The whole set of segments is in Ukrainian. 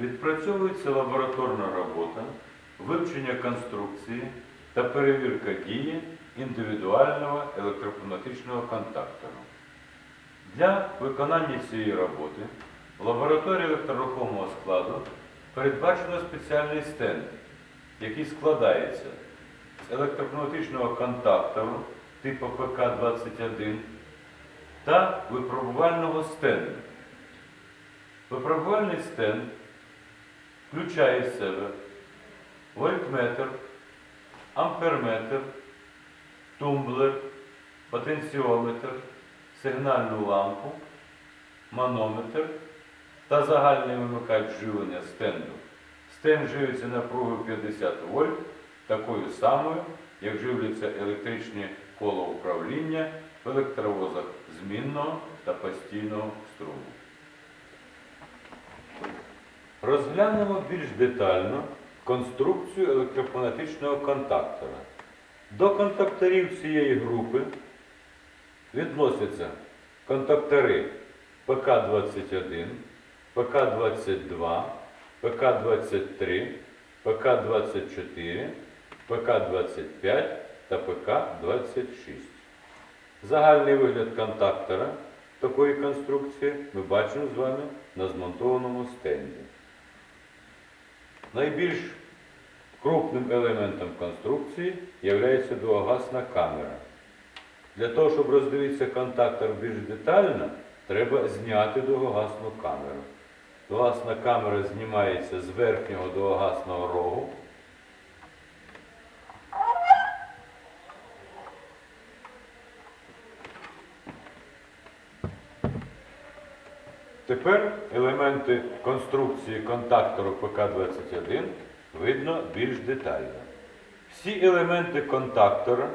відпрацьовується лабораторна робота, вивчення конструкції та перевірка дії індивідуального електропневматичного контактора. Для виконання цієї роботи в лабораторії електрорухомого складу передбачено спеціальний стенд, який складається з електропневматичного контактору типу ПК-21 та випробувального стенду. Випробувальний стенд включає в себе вольтметр, амперметр, тумблер, потенціометр, сигнальну лампу, манометр та загальний вимикач живлення стенду. Стенд живиться напругою 50 вольт, такою самою, як живляться електричні кола управління в електровозах змінного та постійного струму. Розглянемо більш детально конструкцію електропневматичного контактора. До контакторів цієї групи відносяться контактори ПК-21, ПК-22, ПК-23, ПК-24, ПК-25 та ПК-26. Загальний вигляд контактора такої конструкції ми бачимо з вами на змонтованому стенді. Найбільш крупним елементом конструкції є дугасна камера. Для того, щоб роздивитися контактор більш детально, треба зняти довгогасну камеру. Довгасна камера знімається з верхнього довгогасного рогу. Тепер елементи конструкції контактору ПК-21 видно більш детально. Всі елементи контактора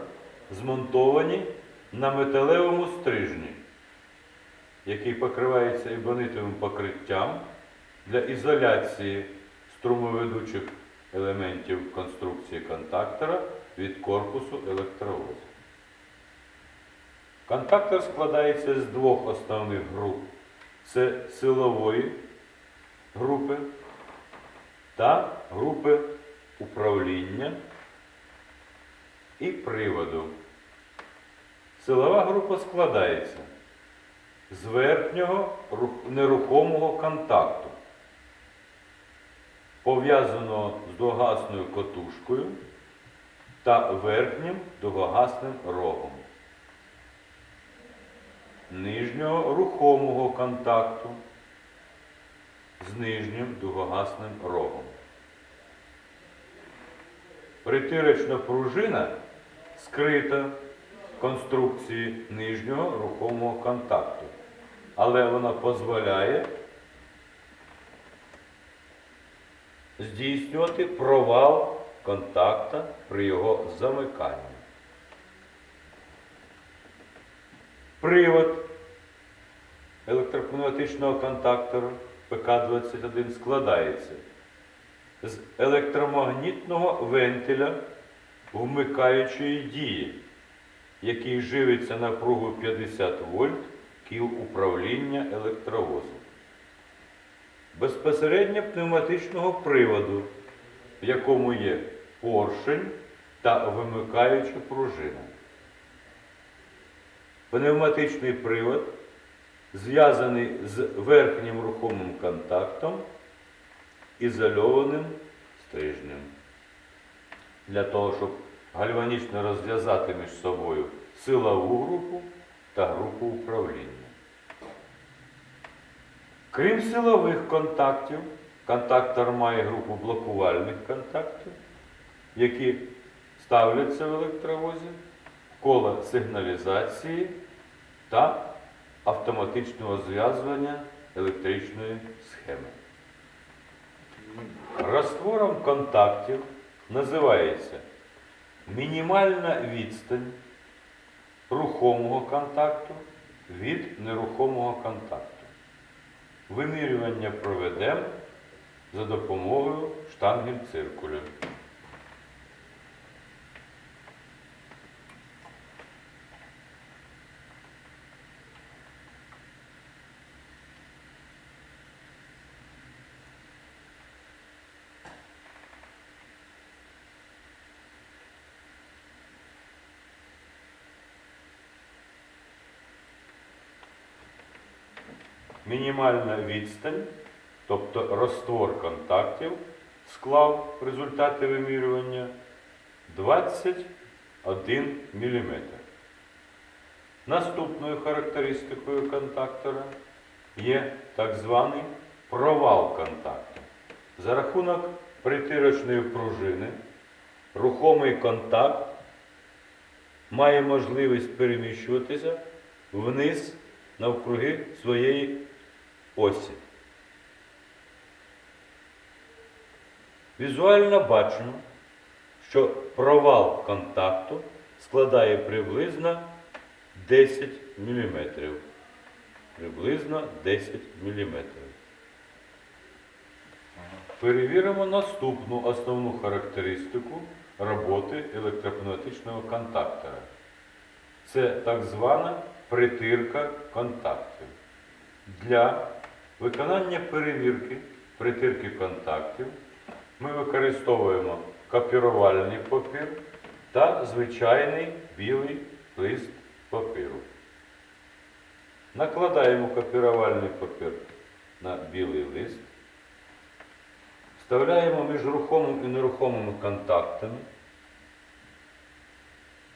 змонтовані на металевому стрижні, який покривається ібонитовим покриттям для ізоляції струмоведучих елементів конструкції контактора від корпусу електровозу. Контактор складається з двох основних груп. Це силової групи та групи управління і приводу. Силова група складається з верхнього нерухомого контакту, пов'язаного з довгасною котушкою та верхнім довгасним рогом. Нижнього рухомого контакту з нижнім дугогасним рогом. Притирочна пружина скрита в конструкції нижнього рухомого контакту, але вона дозволяє здійснювати провал контакта при його замиканні. Привод електропневматичного контактора ПК-21 складається з електромагнітного вентиля вмикаючої дії, який живиться напругою 50 вольт кіл управління електровозу. Безпосередньо пневматичного приводу, в якому є поршень та вимикаюча пружина. Пневматичний привод зв'язаний з верхнім рухомим контактом, ізольованим стрижнем. Для того, щоб гальванічно розв'язати між собою силову групу та групу управління. Крім силових контактів, контактор має групу блокувальних контактів, які ставляться в електровозі, кола сигналізації та автоматичного зв'язування електричної схеми. Раствором контактів називається мінімальна відстань рухомого контакту від нерухомого контакту. Вимірювання проведемо за допомогою штангель-циркулю. Мінімальна відстань, тобто розтвор контактів, склав результати вимірювання 21 мм. Наступною характеристикою контактора є так званий провал контакту. За рахунок притирочної пружини рухомий контакт має можливість переміщуватися вниз навкруги своєї осі. Візуально бачимо, що провал контакту складає приблизно 10 мм. Приблизно 10 мм. Перевіримо наступну основну характеристику роботи електропневматичного контактора. Це так звана притирка контактів. Для виконання перевірки притирки контактів ми використовуємо копірувальний папір та звичайний білий лист папіру. Накладаємо копірувальний папір на білий лист. Вставляємо між рухомим і нерухомими контактами.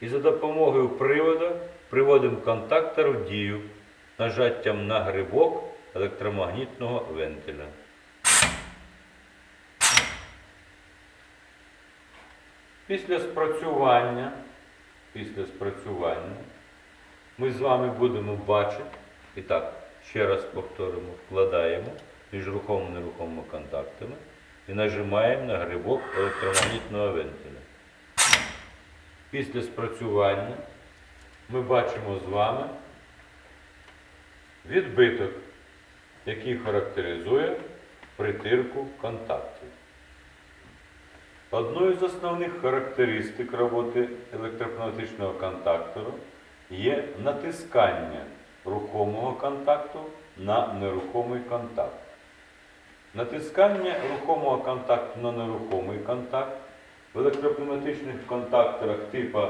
І за допомогою приводу приводимо контактор в дію нажаттям на грибок електромагнітного вентиля. Після спрацювання, після спрацювання ми з вами будемо бачити, і так, ще раз повторимо, вкладаємо між рухомими і нерухомими контактами і нажимаємо на грибок електромагнітного вентиля. Після спрацювання ми бачимо з вами відбиток, який характеризує притирку контактів. Одною з основних характеристик роботи електропневматичного контактору є натискання рухомого контакту на нерухомий контакт. Натискання рухомого контакту на нерухомий контакт в електропневматичних контакторах типу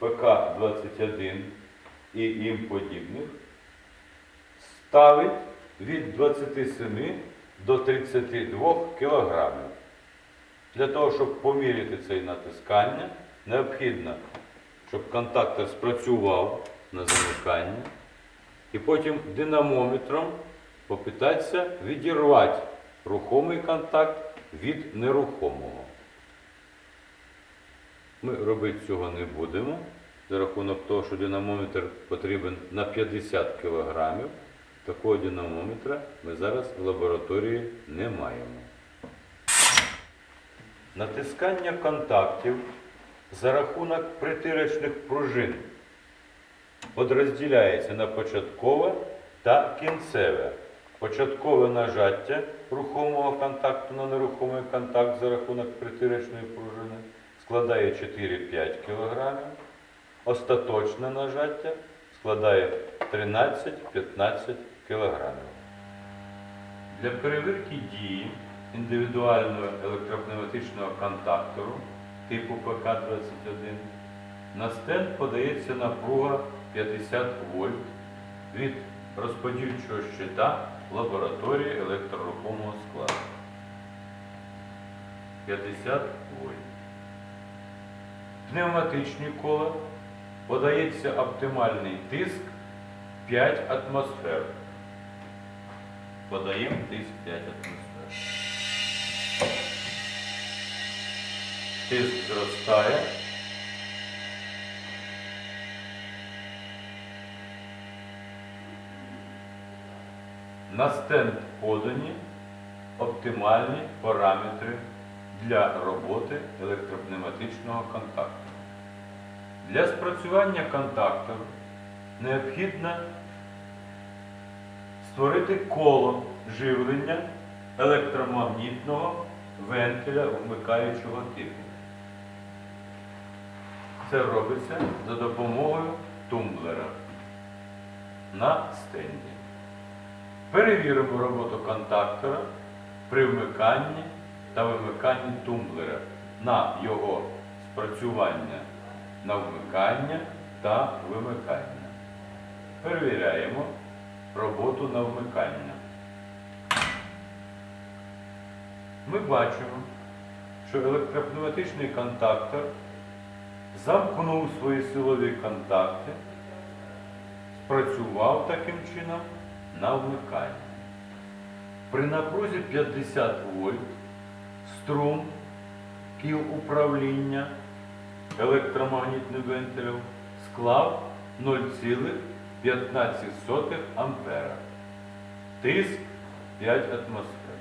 ПК-21 і їм подібних ставить від 27 до 32 кг. Для того, щоб поміряти це натискання, необхідно, щоб контактор спрацював на замикання, і потім динамометром попитатися відірвати рухомий контакт від нерухомого. Ми робити цього не будемо, за рахунок того, що динамометр потрібен на 50 кг. Такого динамометра ми зараз в лабораторії не маємо. Натискання контактів за рахунок притирочних пружин подрозділяється на початкове та кінцеве. Початкове нажаття рухомого контакту на нерухомий контакт за рахунок притирочної пружини складає 4-5 кг. Остаточне нажаття складає 13-15 кг. Для перевірки дії індивідуального електропневматичного контактору типу ПК-21 на стенд подається напруга 50 вольт від розподільчого щита лабораторії електрорухомого складу. 50 вольт. Пневматичні кола подається оптимальний тиск 5 атмосфер. Подаємо тиск 5 атмосфер. Тиск зростає. На стенд подані оптимальні параметри для роботи електропневматичного контактору. Для спрацювання контактору необхідно створити коло живлення електромагнітного вентиля вмикаючого типу. Це робиться за допомогою тумблера на стенді. Перевіримо роботу контактора при вмиканні та вимиканні тумблера на його спрацювання на вмикання та вимикання. Перевіряємо роботу на вмикання. Ми бачимо, що електропневматичний контактор замкнув свої силові контакти, спрацював таким чином на вмикання. При напрузі 50 вольт струм кіл управління електромагнітним вентилем склав 0,5. 0,15 ампера. Тиск 5 атмосфер.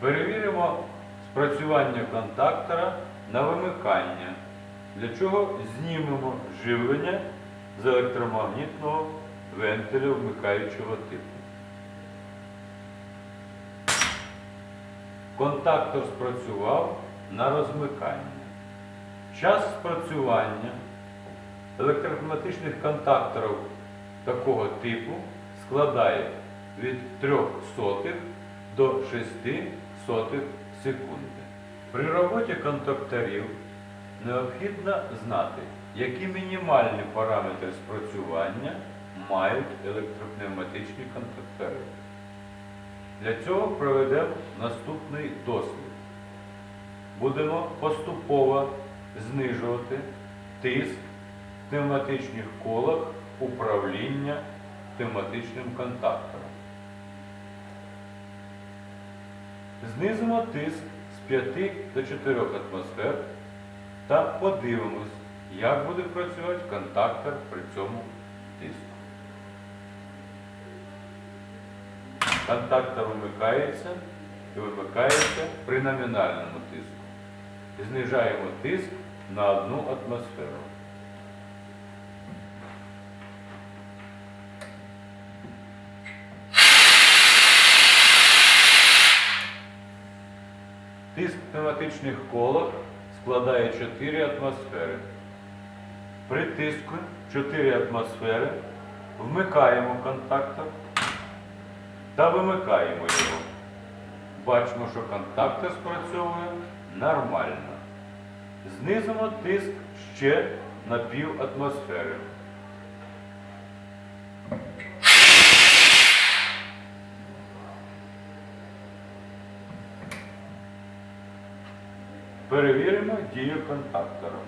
Перевіримо спрацювання контактора на вимикання, для чого знімемо живлення з електромагнітного вентиля вмикаючого типу. Контактор спрацював на розмикання. Час спрацювання електропневматичних контакторів такого типу складає від 3 сотих до 6 сотих секунди. При роботі контакторів необхідно знати, які мінімальні параметри спрацювання мають електропневматичні контактори. Для цього проведемо наступний дослід. Будемо поступово знижувати тиск в пневматичних колах управління пневматичним контактором. Знизимо тиск з 5 до 4 атмосфер та подивимось, як буде працювати контактор при цьому тиску. Контактор вмикається і вимикається при номінальному тиску. Знижаємо тиск на одну атмосферу. Тиск пневматичних колах складає 4 атмосфери. При тиску 4 атмосфери вмикаємо контактор та вимикаємо його. Бачимо, що контактор спрацьовує нормально. Знизимо тиск ще на пів атмосфери. Перевіримо дію контактора.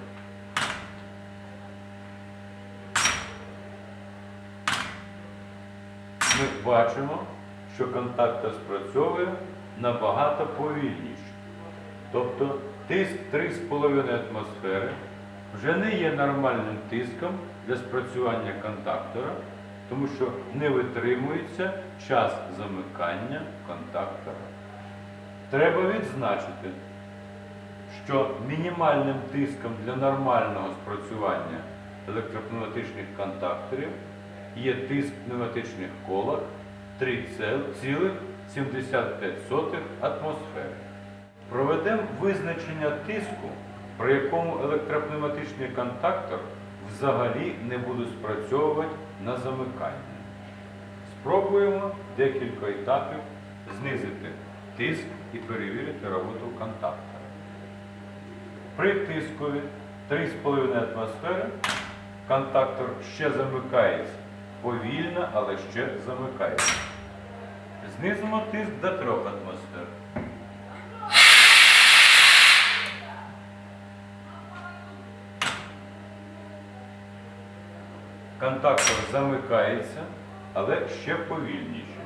Ми бачимо, що контактор спрацьовує набагато повільніше. Тобто тиск 3,5 атмосфери вже не є нормальним тиском для спрацювання контактора, тому що не витримується час замикання контактора. Треба відзначити, що мінімальним тиском для нормального спрацювання електропневматичних контакторів є тиск пневматичних колах 3,75 атмосфери. Проведемо визначення тиску, при якому електропневматичний контактор взагалі не буде спрацьовувати на замикання. Спробуємо декілька етапів знизити тиск і перевірити роботу контактора. При тискові 3,5 атмосфери контактор ще замикається. Повільно, але ще замикається. Знизимо тиск до 3 атмосфер. Контактор замикається, але ще повільніше.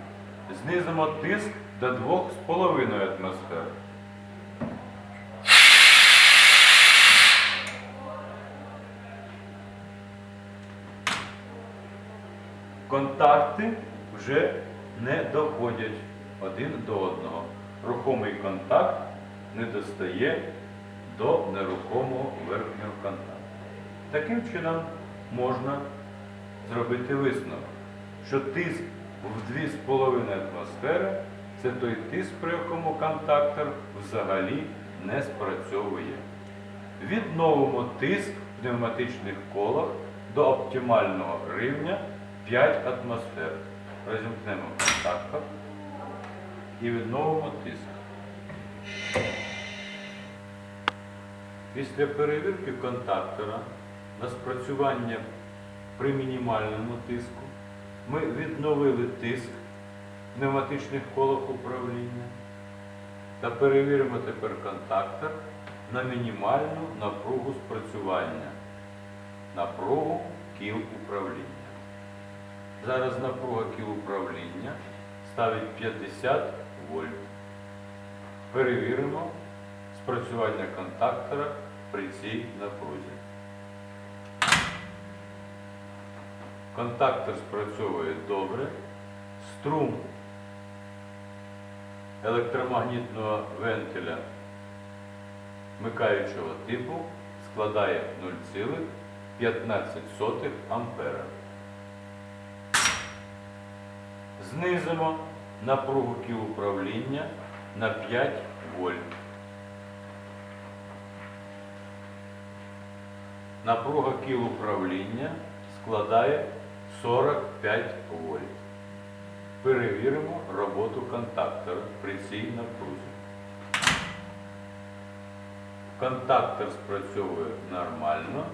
Знизимо тиск до 2,5 атмосфер. Контакти вже не доходять один до одного. Рухомий контакт не достає до нерухомого верхнього контакту. Таким чином можна зробити висновок, що тиск в 2,5 атмосфери це той тиск, при якому контактор взагалі не спрацьовує. Відновимо тиск в пневматичних колах до оптимального рівня 5 атмосфер. Розімкнемо контактор і відновимо тиск. Після перевірки контактора на спрацювання при мінімальному тиску ми відновили тиск в пневматичних колах управління Та перевіримо тепер контактор на мінімальну напругу спрацювання, напругу кіл управління. Зараз напруга управління ставить 50 вольт. Перевіримо спрацювання контактора при цій напрузі. Контактор спрацьовує добре. Струм електромагнітного вентиля вмикаючого типу складає 0,15 ампера. Знизимо напругу управління на 5 вольт. Напруга кіл управління складає 45 вольт. Перевіримо роботу контактора при цій напрузі. Контактор спрацьовує нормально.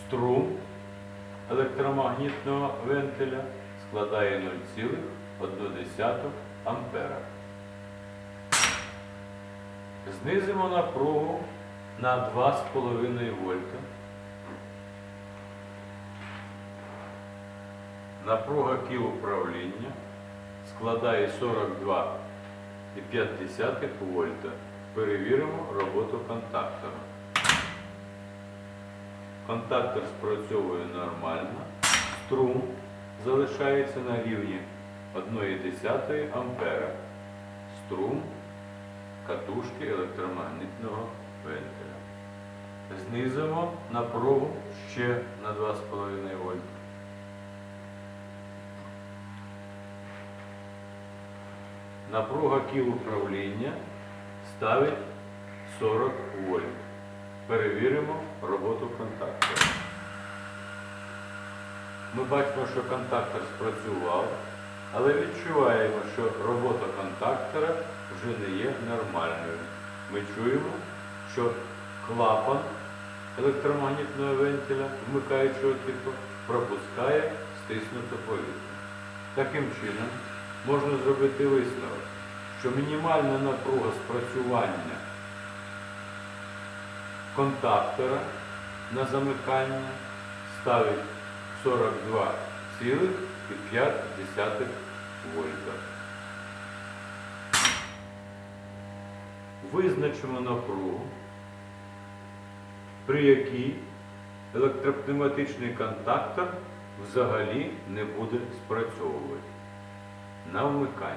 Струм електромагнітного вентиля складає 0,1 ампера. Знизимо напругу на 2,5 вольта. Напруга кіл управління складає 42,5 вольта. Перевіримо роботу контактора. Контактор спрацьовує нормально. Струм залишається на рівні 1,1 ампера. Струм катушки електромагнітного вентиля. Знизимо напругу ще на 2,5 вольта. Напруга кіл управління ставить 40 вольт. Перевіримо роботу контактора. Ми бачимо, що контактор спрацював, але відчуваємо, що робота контактора вже не є нормальною. Ми чуємо, що клапан електромагнітного вентиля, вмикаючого типу, пропускає стиснуте повітря. Таким чином, можна зробити висновок, що мінімальна напруга спрацювання контактора на замикання ставить 42,5 вольта. Визначимо напругу, при якій електропневматичний контактор взагалі не буде спрацьовувати на вмикання.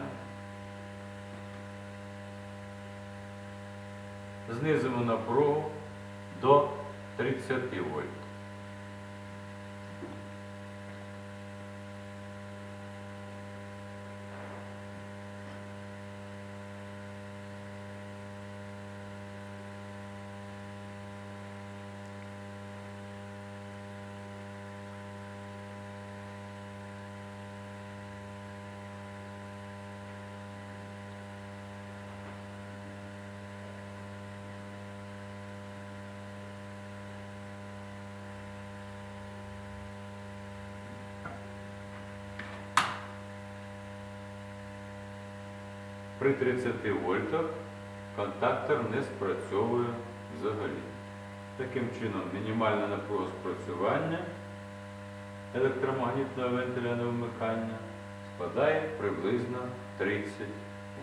Знизимо напругу до 30 вольт. При 30 вольтах контактор не спрацьовує взагалі. Таким чином, мінімальна напруга спрацювання електромагнітного вентиля на вмикання складає приблизно 30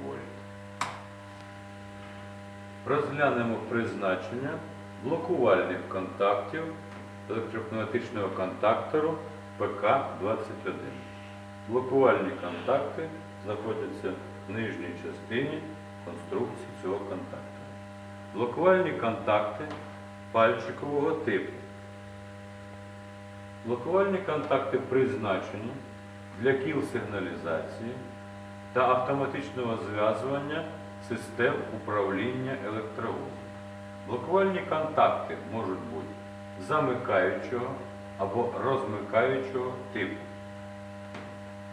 вольт. Розглянемо призначення блокувальних контактів електропневматичного контактору ПК-21. Блокувальні контакти знаходяться в нижній частині конструкції цього контактора. Блокувальні контакти пальчикового типу. Блокувальні контакти призначені для кіл сигналізації та автоматичного зв'язування систем управління електровозом. Блокувальні контакти можуть бути замикаючого або розмикаючого типу.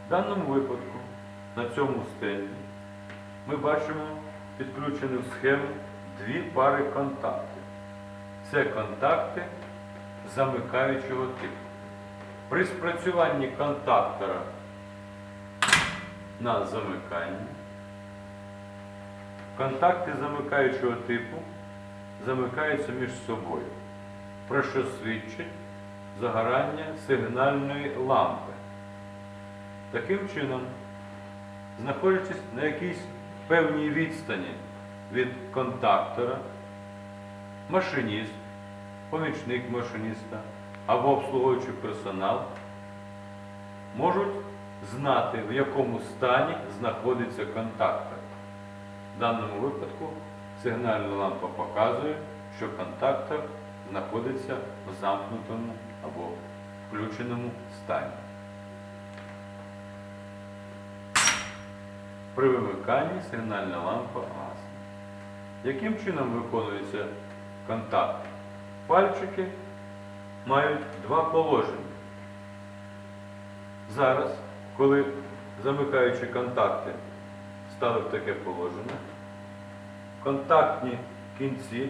В даному випадку на цьому стенді ми бачимо підключену в схему дві пари контактів. Це контакти замикаючого типу. При спрацюванні контактора на замикання Контакти замикаючого типу замикаються між собою, про що свідчить загорання сигнальної лампи. Таким чином, знаходячись на якійсь певній відстані від контактора, машиніст, помічник машиніста або обслуговуючий персонал можуть знати, в якому стані знаходиться контактор. В даному випадку сигнальна лампа показує, що контактор знаходиться в замкнутому або включеному стані. При вимиканні сигнальна лампа гасне. Яким чином виконується контакт? Пальчики мають два положення. Зараз, коли замикаючі контакти стали в таке положення, контактні кінці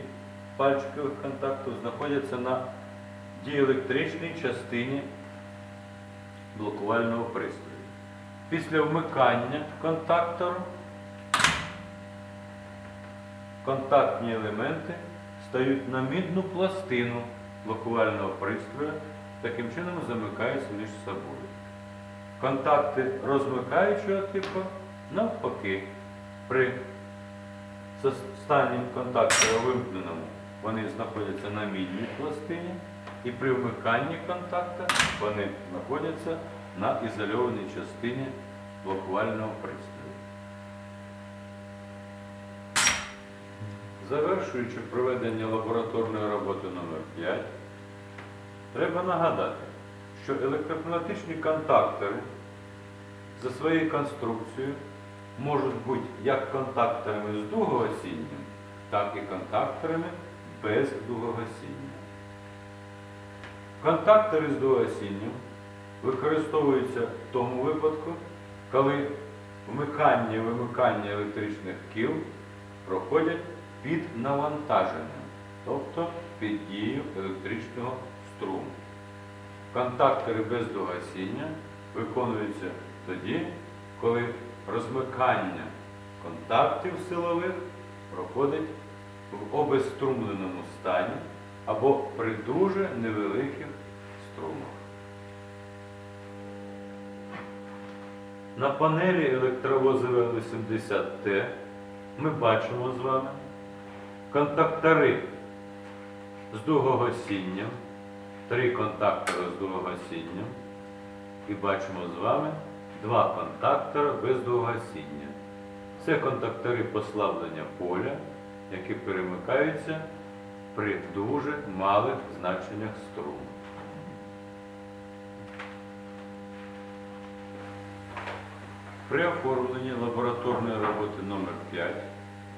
пальчикових контактів знаходяться на діелектричній частині блокувального пристрою. Після вмикання контактора контактні елементи стають на мідну пластину блокувального пристрою, таким чином замикаються між собою. Контакти розмикаючого типу навпаки. При стані контактора вимкненому вони знаходяться на мідній пластині, і при вмиканні контакта вони знаходяться на ізольованій частині блокувального пристрою. Завершуючи проведення лабораторної роботи номер 5 треба нагадати, що електропневматичні контактори за своєю конструкцією можуть бути як контакторами з дугогасінням, так і контакторами без дугогасіння. Контактори з дугогасінням використовуються в тому випадку, коли вмикання і вимикання електричних кіл проходять під навантаженням, тобто під дією електричного струму. Контактори без догасіння виконуються тоді, коли розмикання контактів силових проходить в обезструмленому стані або при дуже невеликих струмах. На панелі електровоза Л80Т ми бачимо з вами контактори з дугогасінням, три контактори з дугогасінням, і бачимо з вами два контактори без дугогасіння. Це контактори послаблення поля, які перемикаються при дуже малих значеннях струму. При оформленні лабораторної роботи номер 5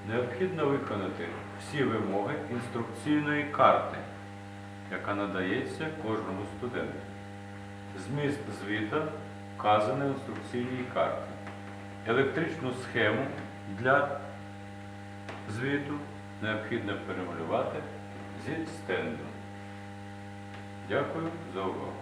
необхідно виконати всі вимоги інструкційної карти, яка надається кожному студенту. Зміст звіта вказаний в інструкційній карті. Електричну схему для звіту необхідно перемалювати зі стенду. Дякую за увагу.